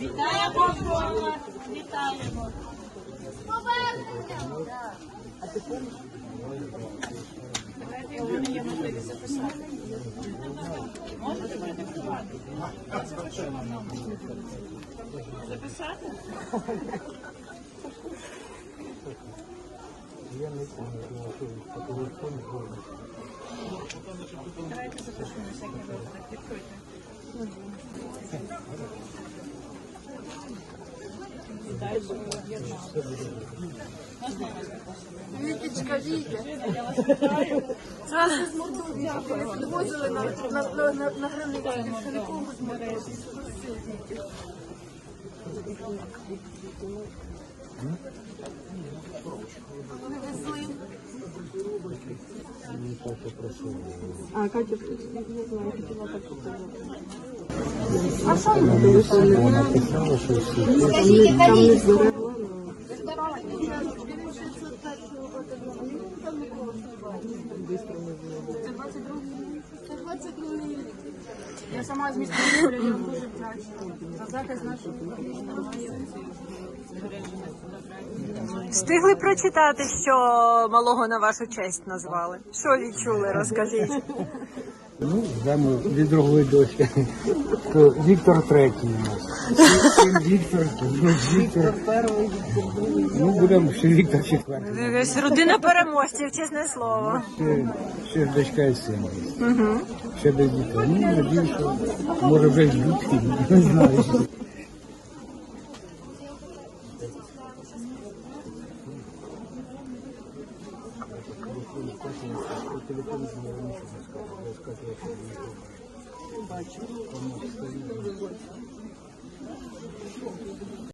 Вітаємо, школа! Вітаємо! Записати? Я не помню, що телефон Давайте запишемо на всякий випадок. Відкройте. Вітечка, Вітя. Зараз дякую. Підвозили на, на, на, на, на. Що нікого змотали. Вони везли. А, Катя, не знаю, хотіла так показати. А що Вона написала, що всі. Там не збирали. Це 22 Я сама з міста Миколя, я дуже вдячна. За захист нашої Встигли прочитати, що малого на вашу честь назвали. Що відчули, розкажіть. Ну, йдемо від другої дочки. То Віктор третій у нас. Віктор, внук Віктор. Ну, будемо ще Віктор четвертий. Якась родина переможців, чесне слово. Ще, ще ж дочка і син. Ще без дітей. Ну, надію, що може вже й дітки, не знаю. Бачу.